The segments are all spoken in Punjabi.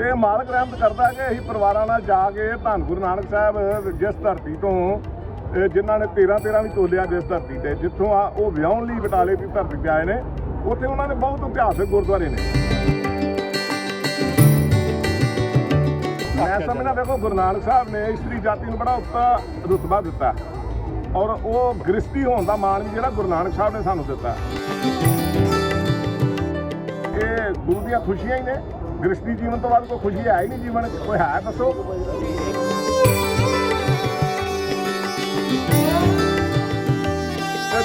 ਤੇ ਮਾਲਕ ਰਹਿਮਤ ਕਰਦਾ ਕਿ ਅਸੀਂ ਪਰਿਵਾਰਾਂ ਨਾਲ ਜਾ ਕੇ ਧੰਨ ਗੁਰੂ ਨਾਨਕ ਸਾਹਿਬ ਜਿਸ ਧਰਤੀ ਤੋਂ ਜਿਨ੍ਹਾਂ ਨੇ 13 13 ਵੀ ਤੋਲਿਆ ਜਿਸ ਧਰਤੀ ਤੇ ਜਿੱਥੋਂ ਆ ਉਹ ਵਿਆਹਣ ਲਈ ਬਟਾਲੇ ਦੀ ਧਰਤੀ ਤੇ ਆਏ ਨੇ ਉੱਥੇ ਉਹਨਾਂ ਦੇ ਬਹੁਤ ਇਤਿਹਾਸਕ ਗੁਰਦੁਆਰੇ ਨੇ। ਮੈਂ ਸਮਝਦਾ ਦੇਖੋ ਗੁਰੂ ਨਾਨਕ ਸਾਹਿਬ ਨੇ ਇਸਤਰੀ ਜਾਤੀ ਨੂੰ ਬੜਾ ਉੱਚਾ ਰੁਤਬਾ ਦਿੱਤਾ ਔਰ ਉਹ ਗ੍ਰਸਤੀ ਹੋਣ ਦਾ ਮਾਣ ਵੀ ਜਿਹੜਾ ਗੁਰੂ ਨਾਨਕ ਸਾਹਿਬ ਨੇ ਸਾਨੂੰ ਦਿੱਤਾ। ਇਹ ਗੁਰੂ ਦੀਆਂ ਖੁਸ਼ੀਆਂ ਹੀ ਨੇ। ਗ੍ਰਸਤੀ ਜੀਵਨ ਤੋਂ ਬਾਅਦ ਕੋਈ ਖੁਸ਼ੀ ਹੈ ਹੀ ਨਹੀਂ ਜੀਵਨ 'ਚ ਕੋਈ ਹੈ ਦੱਸੋ।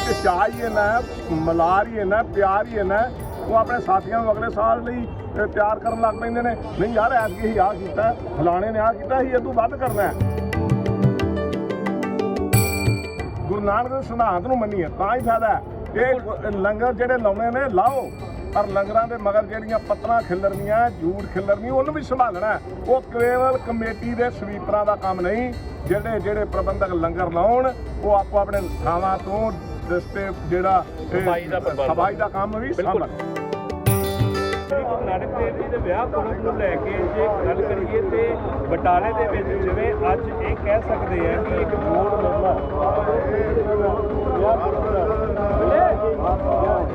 ਤੇ ਚਾਹ ਹੀ ਨਾ ਮਲਾਰ ਹੀ ਨਾ ਪਿਆਰ ਹੀ ਨਾ ਉਹ ਆਪਣੇ ਸਾਥੀਆਂ ਨੂੰ ਅਗਲੇ ਸਾਲ ਲਈ ਤਿਆਰ ਕਰਨ ਲੱਗ ਪੈਂਦੇ ਨੇ। ਨਹੀਂ ਯਾਰ ਐਤਕੀ ਹੀ ਆਹ ਕੀਤਾ ਫਲਾਣੇ ਨੇ ਆਹ ਕੀਤਾ ਸੀ ਇਦੋਂ ਵੱਧ ਕਰਨਾ ਹੈ। ਗੁਰੂ ਨਾਨਕ ਦੇ ਸਿਧਾਂਤ ਨੂੰ ਮੰਨੀਏ ਤਾਂ ਹੀ ਫਾਇਦਾ ਹੈ। ਇਹ ਲੰਗਰ ਜਿਹੜੇ ਲਾਉਣੇ ਨੇ ਲਾਓ। ਪਰ ਲੰਗਰਾਂ ਦੇ ਮਗਰ ਜਿਹੜੀਆਂ ਪੱਤਰਾਂ ਖਿਲਰਨੀਆਂ ਜੂੜ ਖਿਲਰਨੀ ਉਹਨੂੰ ਵੀ ਸੰਭਾਲਣਾ। ਉਹ ਕੇਵਲ ਕਮੇਟੀ ਦੇ ਸਵੀਪਰਾਂ ਦਾ ਕੰਮ ਨਹੀਂ ਜਿਹੜੇ ਜਿਹੜੇ ਪ੍ਰਬੰਧਕ ਲੰਗਰ ਲਾਉਣ ਉਹ ਆਪੋ ਆਪਣੇ ਥਾਵਾਂ ਤੋਂ ਦਸਤੇ ਜਿਹੜਾ ਸਫ਼ਾਈ ਦਾ ਕੰਮ ਵੀ। ਸੰਭਾਲਣ ਗੁਰੂ ਨਾਨਕ ਦੇਵ ਜੀ ਦੇ ਵਿਆਹ ਪੁਰਬ ਨੂੰ ਲੈ ਕੇ ਜੇ ਗੱਲ ਕਰੀਏ ਤੇ ਬਟਾਲੇ ਦੇ ਵਿੱਚ ਜਿਵੇਂ ਅੱਜ ਇਹ ਕਹਿ ਸਕਦੇ ਆ ਕਿ ਇੱਕ ਬੋਰਡ ਲੱਗਾ ਵਿਆਹ ਪੁਰਬ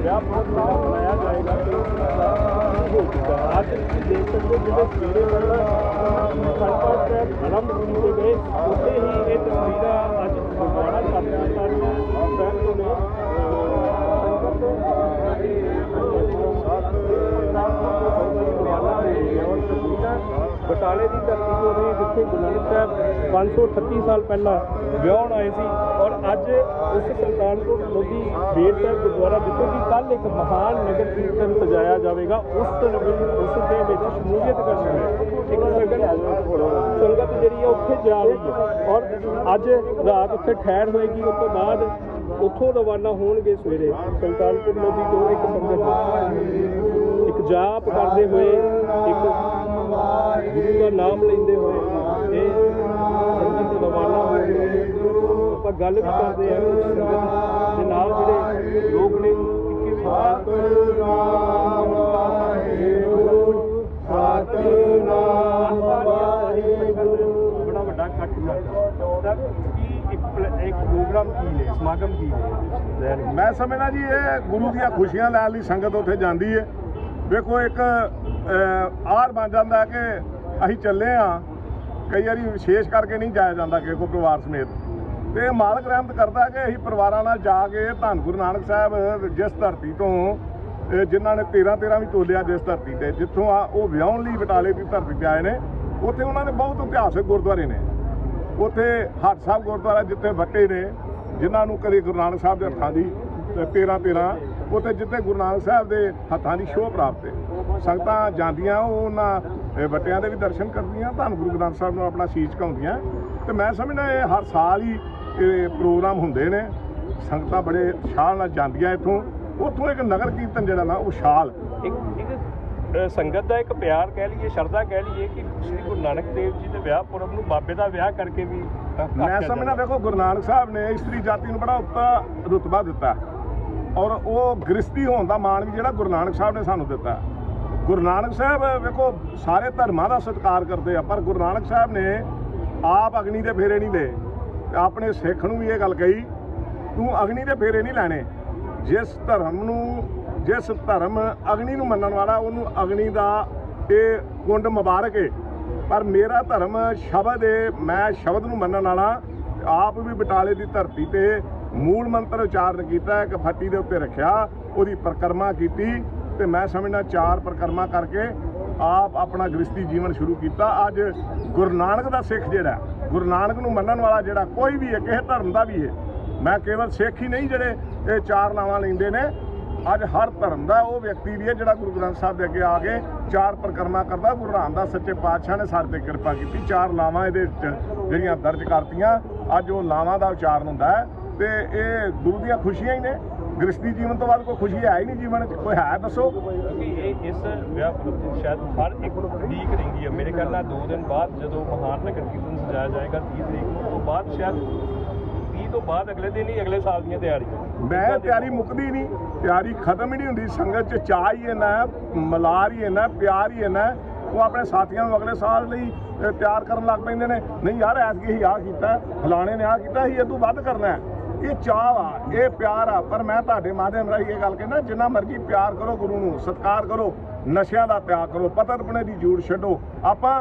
ਵਿਆਹ ਪੁਰਬ ਬਣਾਇਆ ਜਾਏਗਾ ਤੇ ਹੋ ਚੁੱਕਾ ਅੱਜ ਤੁਸੀਂ ਦੇਖ ਸਕਦੇ ਹੋ ਜਿਹੜੇ ਸਵੇਰੇ ਪਹਿਲਾਂ ਸੰਪਰਕ ਤੇ ਆਰੰਭ ਕੀਤੇ ਗਏ ਉੱਥੇ ਹੀ ਇਹ ਤਸਵੀਰਾਂ ਅੱਜ ਗੁਰਦੁਆਰਾ ਸਾਹਿਬ ਬਟਾਲੇ ਦੀ ਧਰਤੀ ਤੋਂ ਨੇ ਜਿੱਥੇ ਗੁਰੂ ਨਾਨਕ ਸਾਹਿਬ 538 ਸਾਲ ਪਹਿਲਾਂ ਵਿਆਹਣ ਆਏ ਸੀ ਔਰ ਅੱਜ ਉਸ ਸੁਲਤਾਨਪੁਰ ਲੋਧੀ ਬੇਰ ਸਾਹਿਬ ਗੁਰਦੁਆਰਾ, ਜਿੱਥੇ ਕਿ ਕੱਲ ਇੱਕ ਮਹਾਨ ਨਗਰ ਕੀਰਤਨ ਸਜਾਇਆ ਜਾਵੇਗਾ, ਉਸ ਉਸ ਦੇ ਵਿੱਚ ਸ਼ਮੂਲੀਅਤ ਕਰਨੀ ਹੈ। ਇੱਕ ਸੰਗਤ ਸੰਗਤ ਜਿਹੜੀ ਹੈ ਉੱਥੇ ਜਾ ਰਹੀ ਹੈ ਔਰ ਅੱਜ ਰਾਤ ਉੱਥੇ ਠਹਿਰ ਹੋਏਗੀ, ਉਸ ਤੋਂ ਬਾਅਦ ਉੱਥੋਂ ਰਵਾਨਾ ਹੋਣਗੇ ਸਵੇਰੇ ਸੁਲਤਾਨਪੁਰ ਲੋਧੀ ਤੋਂ ਇੱਕ ਸੰਗਤ। ਇੱਕ ਜਾਪ ਕਰਦੇ ਹੋਏ ਇੱਕ ਗੁਰੂ ਦਾ ਨਾਮ ਲੈਂਦੇ ਹੋਏ ਇਹ ਸੰਗਤ ਰਵਾਨਾ ਆਪਾਂ ਗੱਲ ਵੀ ਕਰਦੇ ਆ ਸੰਗਤ ਦੇ ਨਾਲ ਜਿਹੜੇ ਲੋਕ ਨੇ ਸਤਿਨਾਮ ਵਾਹਿਗੁਰੂ ਸਤਿਨਾਮ ਵਾਹਿਗੁਰੂ ਬੜਾ ਵੱਡਾ ਇਕੱਠ ਕੀ ਇੱਕ ਪ੍ਰੋਗਰਾਮ ਕੀ ਨੇ ਸਮਾਗਮ ਕੀ ਨੇ ਮੈਂ ਸਮਝਦਾ ਜੀ ਇਹ ਗੁਰੂ ਦੀਆਂ ਖੁਸ਼ੀਆਂ ਲੈਣ ਲਈ ਸੰਗਤ ਉੱਥੇ ਜਾਂਦੀ ਹੈ। ਵੇਖੋ ਇੱਕ ਆਰ ਬਣ ਜਾਂਦਾ ਕਿ ਅਸੀਂ ਚੱਲੇ ਆ। ਕਈ ਵਾਰੀ ਵਿਸ਼ੇਸ਼ ਕਰਕੇ ਨਹੀਂ ਜਾਇਆ ਜਾਂਦਾ ਕਿ ਕੋ ਪਰਿਵਾਰ ਸਮੇਤ। ਤੇ ਇਹ ਮਾਲਕ ਰਹਿਮਤ ਕਰਦਾ ਕਿ ਅਸੀਂ ਪਰਿਵਾਰਾਂ ਨਾਲ ਜਾ ਕੇ ਧੰਨ ਗੁਰੂ ਨਾਨਕ ਸਾਹਿਬ ਜਿਸ ਧਰਤੀ ਤੋਂ ਜਿਨ੍ਹਾਂ ਨੇ 13 13 ਵੀ ਤੋਲਿਆ ਜਿਸ ਧਰਤੀ ਤੇ, ਜਿੱਥੋਂ ਆ ਉਹ ਵਿਆਹਣ ਲਈ ਬਟਾਲੇ ਦੀ ਧਰਤੀ ਤੇ ਆਏ ਨੇ, ਉੱਥੇ ਉਹਨਾਂ ਦੇ ਬਹੁਤ ਇਤਿਹਾਸਕ ਗੁਰਦੁਆਰੇ ਨੇ। ਉੱਥੇ ਹੱਟ ਸਾਹਿਬ ਗੁਰਦੁਆਰਾ ਜਿੱਥੇ ਵੱਟੇ ਨੇ, ਜਿਨ੍ਹਾਂ ਨੂੰ ਕਦੇ ਗੁਰੂ ਨਾਨਕ ਸਾਹਿਬ ਦੇ ਹੱਥਾਂ ਦੀ 13 13 ਉੱਥੇ ਜਿੱਥੇ ਗੁਰੂ ਨਾਨਕ ਸਾਹਿਬ ਦੇ ਹੱਥਾਂ ਦੀ ਸ਼ੋਅ ਪ੍ਰਾਪਤ ਹੈ। ਸੰਗਤਾਂ ਜਾਂਦੀਆਂ ਉਹ ਉਹਨਾਂ ਵੱਟਿਆਂ ਦੇ ਵੀ ਦਰਸ਼ਨ ਕਰਦੀਆਂ ਧੰਨ ਗੁਰੂ ਗ੍ਰੰਥ ਸਾਹਿਬ ਨੂੰ ਆਪਣਾ ਸੀਸ ਝੁਕਾਉਂਦੀਆਂ ਤੇ ਮੈਂ ਸਮਝਦਾ ਇਹ ਹਰ ਸਾਲ ਹੀ ਇਹ ਪ੍ਰੋਗਰਾਮ ਹੁੰਦੇ ਨੇ। ਸੰਗਤਾਂ ਬੜੇ ਸ਼ਾਨ ਨਾਲ ਜਾਂਦੀਆਂ ਇੱਥੋਂ। ਉੱਥੋਂ ਇੱਕ ਨਗਰ ਕੀਰਤਨ ਜਿਹੜਾ ਨਾ ਉਹ ਸ਼ਾਲ ਇੱਕ ਸੰਗਤ ਦਾ ਇੱਕ ਪਿਆਰ ਕਹਿ ਲਈਏ ਸ਼ਰਧਾ ਕਹਿ ਲਈਏ ਕਿ ਸ੍ਰੀ ਗੁਰੂ ਨਾਨਕ ਦੇਵ ਜੀ ਦੇ ਵਿਆਹ ਪੁਰਬ ਨੂੰ ਬਾਬੇ ਦਾ ਵਿਆਹ ਕਰਕੇ ਵੀ ਮੈਂ ਸਮਝਦਾ। ਦੇਖੋ ਗੁਰੂ ਨਾਨਕ ਸਾਹਿਬ ਨੇ ਇਸਤਰੀ ਜਾਤੀ ਨੂੰ ਬੜਾ ਉੱਚਾ ਰੁਤਬਾ ਦਿੱਤਾ। ਔਰ ਉਹ ਗ੍ਰਸਤੀ ਹੋਣ ਦਾ ਮਾਣ ਵੀ ਜਿਹੜਾ ਗੁਰੂ ਨਾਨਕ ਸਾਹਿਬ ਨੇ ਸਾਨੂੰ ਦਿੱਤਾ। ਗੁਰੂ ਨਾਨਕ ਸਾਹਿਬ, ਵੇਖੋ, ਸਾਰੇ ਧਰਮਾਂ ਦਾ ਸਤਿਕਾਰ ਕਰਦੇ ਆ, ਪਰ ਗੁਰੂ ਨਾਨਕ ਸਾਹਿਬ ਨੇ ਆਪ ਅਗਨੀ ਦੇ ਫੇਰੇ ਨਹੀਂ ਲਏ। ਆਪਣੇ ਸਿੱਖ ਨੂੰ ਵੀ ਇਹ ਗੱਲ ਕਹੀ, ਤੂੰ ਅਗਨੀ ਦੇ ਫੇਰੇ ਨਹੀਂ ਲੈਣੇ। ਜਿਸ ਧਰਮ ਨੂੰ, ਜਿਸ ਧਰਮ ਅਗਨੀ ਨੂੰ ਮੰਨਣ ਵਾਲਾ, ਉਹਨੂੰ ਅਗਨੀ ਦਾ ਇਹ ਕੁੰਡ ਮੁਬਾਰਕ ਹੈ ਪਰ ਮੇਰਾ ਧਰਮ ਸ਼ਬਦ ਹੈ ਮੈਂ ਸ਼ਬਦ ਨੂੰ ਮੰਨਣ ਵਾਲਾ, ਆਪ ਵੀ ਬਟਾਲੇ ਦੀ ਧਰਤੀ ਤੇ ਮੂਲ ਮੰਤਰ ਉਚਾਰਨ ਕੀਤਾ, ਇੱਕ ਫੱਟੀ ਦੇ ਉੱਤੇ ਰੱਖਿਆ, ਉਹਦੀ ਪਰਿਕਰਮਾ ਕੀਤੀ ਤੇ ਮੈਂ ਸਮਝਣਾ ਚਾਰ ਪਰਿਕਰਮਾ ਕਰਕੇ ਆਪ ਆਪਣਾ ਗ੍ਰਸਤੀ ਜੀਵਨ ਸ਼ੁਰੂ ਕੀਤਾ। ਅੱਜ ਗੁਰੂ ਨਾਨਕ ਦਾ ਸਿੱਖ ਜਿਹੜਾ, ਗੁਰੂ ਨਾਨਕ ਨੂੰ ਮੰਨਣ ਵਾਲਾ ਜਿਹੜਾ ਕੋਈ ਵੀ ਹੈ, ਕਿਸੇ ਧਰਮ ਦਾ ਵੀ ਹੈ, ਮੈਂ ਕੇਵਲ ਸਿੱਖ ਹੀ ਨਹੀਂ ਜਿਹੜੇ ਇਹ ਚਾਰ ਨਾਵਾਂ ਲੈਂਦੇ ਨੇ, ਅੱਜ ਹਰ ਧਰਮ ਦਾ ਉਹ ਵਿਅਕਤੀ ਵੀ ਹੈ ਜਿਹੜਾ ਗੁਰੂ ਗ੍ਰੰਥ ਸਾਹਿਬ ਦੇ ਅੱਗੇ ਆ ਕੇ ਚਾਰ ਪਰਿਕਰਮਾ ਕਰਦਾ। ਗੁਰੂ ਰਾਮਦਾਸ ਸੱਚੇ ਪਾਤਸ਼ਾਹ ਨੇ ਸਾਡੇ ਤੇ ਕਿਰਪਾ ਕੀਤੀ, ਚਾਰ ਲਾਵਾਂ ਇਹਦੇ ਵਿੱਚ ਜਿਹੜੀਆਂ ਦਰਜ ਕਰਤੀਆਂ, ਅੱਜ ਉਹ ਲਾਵਾਂ ਦਾ ਉਚਾਰਨ ਹੁੰਦਾ ਹੈ। ਤੇ ਇਹ ਗੁਰੂ ਦੀਆਂ ਖੁਸ਼ੀਆਂ ਹੀ ਨੇ। ਗ੍ਰਸਤੀ ਜੀਵਨ ਤੋਂ ਬਾਅਦ ਕੋਈ ਖੁਸ਼ੀ ਹੈ ਹੀ ਨਹੀਂ ਜੀਵਨ 'ਚ। ਕੋਈ ਹੈ ਦੱਸੋ। ਇਹ ਇਸ ਵਿਆਹ ਸ਼ਾਇਦ ਹਰ ਇੱਕ ਉਡੀਕ ਰਹਿੰਦੀ ਹੈ। ਮੇਰੇ ਖਿਆਲ ਨਾਲ 2 ਦਿਨ ਬਾਅਦ ਜਦੋਂ ਮਹਾਨ ਨਗਰ ਕੀਰਤਨ ਸਜਾਇਆ ਜਾਏਗਾ 30 ਤਰੀਕ ਨੂੰ ਤੋਂ ਬਾਅਦ ਸ਼ਾਇਦ 30 ਤੋਂ ਬਾਅਦ ਅਗਲੇ ਦਿਨ ਹੀ ਅਗਲੇ ਸਾਲ ਦੀਆਂ ਤਿਆਰੀਆਂ। ਮੈਂ ਤਿਆਰੀ ਮੁੱਕਦੀ ਨਹੀਂ। ਤਿਆਰੀ ਖਤਮ ਹੀ ਨਹੀਂ ਹੁੰਦੀ। ਸੰਗਤ 'ਚ ਚਾਹ ਹੀ ਹੈ, ਮਲਾਰ ਹੀ ਹੈ, ਪਿਆਰ ਹੀ ਹੈ। ਉਹ ਆਪਣੇ ਸਾਥੀਆਂ ਨੂੰ ਅਗਲੇ ਸਾਲ ਲਈ ਤਿਆਰ ਕਰਨ ਲੱਗ ਪੈਂਦੇ ਨੇ। ਨਹੀਂ ਯਾਰ ਐਤਕੀ ਹੀ ਆਹ ਕੀਤਾ ਫਲਾਣੇ ਨੇ ਆਹ ਕੀਤਾ ਸੀ ਇਹ ਤੋਂ ਵੱਧ ਕਰਨਾ ਹੈ। ਇਹ ਚਾਹ ਆ ਇਹ ਪਿਆਰ ਆ। ਪਰ ਮੈਂ ਤੁਹਾਡੇ ਮਾਧਿਅਮ ਰਾਹੀਂ ਇਹ ਗੱਲ ਕਹਿੰਦਾ ਜਿੰਨਾ ਮਰਜ਼ੀ ਪਿਆਰ ਕਰੋ ਗੁਰੂ ਨੂੰ ਸਤਿਕਾਰ ਕਰੋ ਨਸ਼ਿਆਂ ਦਾ ਤਿਆਗ ਕਰੋ ਪਤਰਪਣੇ ਦੀ ਜੂੜ ਛੱਡੋ। ਆਪਾਂ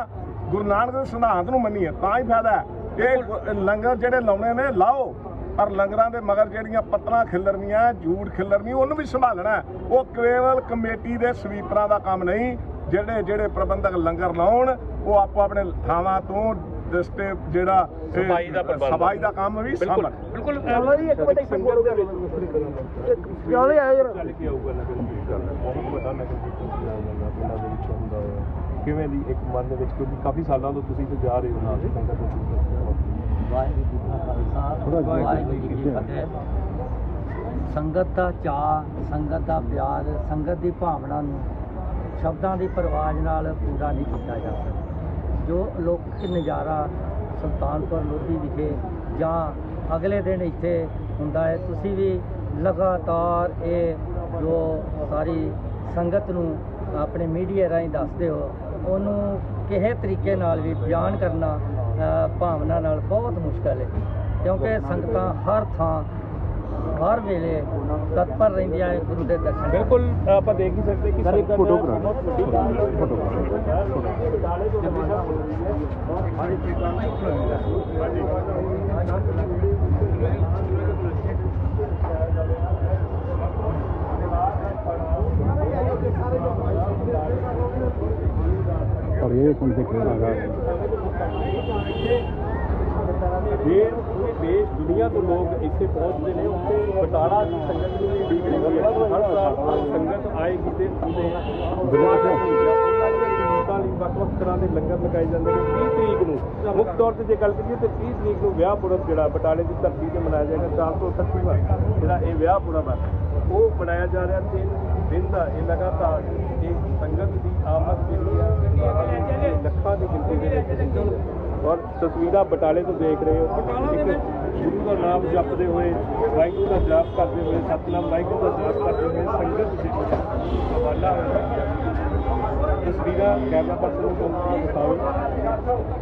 ਗੁਰੂ ਨਾਨਕ ਦੇ ਸਿਧਾਂਤ ਨੂੰ ਮੰਨੀਏ ਤਾਂ ਹੀ ਫਾਇਦਾ ਹੈ। ਇਹ ਲੰਗਰ ਜਿਹੜੇ ਲਾਉਣੇ ਨੇ ਲਾਓ। ਪਰ ਲੰਗਰਾਂ ਦੇ ਮਗਰ ਜਿਹੜੀਆਂ ਪਤਨਾ ਖਿੱਲਰਨੀਆਂ ਜੂੜ ਖਿੱਲਰਨੀ ਉਹਨੂੰ ਵੀ ਸੰਭਾਲਣਾ ਹੈ। ਉਹ ਕੇਵਲ ਕਮੇਟੀ ਦੇ ਸਵੀਪਰਾਂ ਦਾ ਕੰਮ ਨਹੀਂ ਜਿਹੜੇ ਜਿਹੜੇ ਪ੍ਰਬੰਧਕ ਲੰਗਰ ਲਾਉਣ ਉਹ ਆਪੋ ਆਪਣੇ ਥਾਵਾਂ ਤੋਂ ਦਸਤੇ ਜਿਹੜਾ ਸਫ਼ਾਈ ਦਾ ਪ੍ਰਬੰਧ। ਸਫ਼ਾਈ ਦਾ ਕੰਮ ਵੀ ਬਿਲਕੁਲ ਬਿਲਕੁਲ। ਚਲੋ ਜੀ, ਇੱਕ ਮਿੰਟ ਸੰਗਤ ਦੇ ਵਿੱਚ ਚੱਲ ਆਇਆ ਯਾਰ। ਚੱਲ ਕੇ ਆਊਗਾ ਕੀਰਤਨ। ਬਹੁਤ ਵੱਡਾ ਨਗਰ ਪਿੰਡਾਂ ਦੇ ਵਿੱਚ ਹੁੰਦਾ ਕਿਵੇਂ ਦੀ ਇੱਕ ਮਨ ਦੇ ਵਿੱਚ ਕਿਉਂਕਿ ਕਾਫੀ ਸਾਲਾਂ ਤੋਂ ਤੁਸੀਂ ਤੇ ਜਾ ਰਹੇ ਹੋ ਨਾਲ। ਸੰਗਤ ਦੇ ਵਿੱਚ ਵਾਹਿਗੁਰੂ ਜੀ ਕਾ ਖਾਲਸਾ ਵਾਹਿਗੁਰੂ ਜੀ ਕੀ ਫਤਿਹ। ਸੰਗਤ ਦਾ ਚਾਅ ਸੰਗਤ ਦਾ ਪਿਆਰ ਸੰਗਤ ਦੀ ਭਾਵਨਾ ਨੂੰ ਸ਼ਬਦਾਂ ਦੀ ਪਰਵਾਜ ਨਾਲ ਪੂਰਾ ਨਹੀਂ ਕੀਤਾ ਜਾ ਸਕਦਾ। ਜੋ ਅਲੌਕਿਕ ਨਜ਼ਾਰਾ ਸੁਲਤਾਨਪੁਰ ਲੋਧੀ ਵਿਖੇ ਜਾਂ ਅਗਲੇ ਦਿਨ ਇੱਥੇ ਹੁੰਦਾ ਹੈ, ਤੁਸੀਂ ਵੀ ਲਗਾਤਾਰ ਇਹ ਜੋ ਸਾਰੀ ਸੰਗਤ ਨੂੰ ਆਪਣੇ ਮੀਡੀਆ ਰਾਹੀਂ ਦੱਸਦੇ ਹੋ, ਉਹਨੂੰ ਕਿਸੇ ਤਰੀਕੇ ਨਾਲ ਵੀ ਬਿਆਨ ਕਰਨਾ ਭਾਵਨਾ ਨਾਲ ਬਹੁਤ ਮੁਸ਼ਕਲ ਹੈ। ਕਿਉਂਕਿ ਸੰਗਤਾਂ ਹਰ ਥਾਂ ਹਰ ਵੇਲੇ ਤਤਪਰ ਰਹਿੰਦੀਆਂ ਹੈ ਗੁਰੂ ਦੇ ਦਰਸ਼ਨ ਬਿਲਕੁਲ ਆਪਾਂ ਦੇਖ ਹੀ ਸਕਦੇ ਕਿ ਸੰਗਤ ਫੋਟੋ ਕਰਾ ਫੋਟੋ और ये कौन से खेल लगा ਦੇਰ ਪੂਰੇ ਦੇਸ਼ ਦੁਨੀਆ ਤੋਂ ਲੋਕ ਇੱਥੇ ਪਹੁੰਚਦੇ ਨੇ। ਉੱਥੇ ਬਟਾਲਾ ਦੀ ਸੰਗਤ ਨੂੰ ਵੀ ਉਡੀਕ ਰਹੀ ਹੈ। ਹਰ ਸਾਲ ਸੰਗਤ ਆਏਗੀ ਤੇ ਉਹਦੇ ਦੁਆਰਾ ਸੰਗਤਾਂ ਲਈ ਵੱਖ-ਵੱਖ ਤਰ੍ਹਾਂ ਦੇ ਲੰਗਰ ਲਗਾਏ ਜਾਂਦੇ ਨੇ। 30 ਤਰੀਕ ਨੂੰ ਮੁੱਖ ਤੌਰ ਤੇ ਜੇ ਗੱਲ ਕਰੀਏ ਤੇ 30 ਤਰੀਕ ਨੂੰ ਵਿਆਹ ਪੁਰਬ ਜਿਹੜਾ ਬਟਾਲੇ ਦੀ ਧਰਤੀ ਤੇ ਮਨਾਇਆ ਜਾਏਗਾ 438ਵਾਂ ਜਿਹੜਾ ਇਹ ਵਿਆਹ ਪੁਰਬ ਹੈ ਉਹ ਮਨਾਇਆ ਜਾ ਰਿਹਾ ਤਿੰਨ ਦਿਨ ਦਾ ਇਹ ਲਗਾਤਾਰ ਇਹ ਸੰਗਤ ਦੀ ਆਮਦ ਜਿਹੜੀ ਹੈ ਲੱਖਾਂ ਦੀ ਗਿਣਤੀ ਦੇ ਵਿੱਚ ਔਰ ਤਸਵੀਰਾਂ ਬਟਾਲੇ ਤੋਂ ਦੇਖ ਰਹੇ ਹੋ। ਇੱਕ ਗੁਰੂ ਦਾ ਨਾਮ ਜਪਦੇ ਹੋਏ ਵਾਹਿਗੁਰੂ ਦਾ ਜਾਪ ਕਰਦੇ ਹੋਏ ਸਤਨਾਮ ਵਾਹਿਗੁਰੂ ਦਾ ਜਾਪ ਕਰਦੇ ਹੋਏ ਸੰਗਤ ਹੈ ਹਵਾਲਾ ਤਸਵੀਰਾਂ ਕੈਮਰਾ ਪਰਸਨ ਨੂੰ ਦਿਖਾਓ।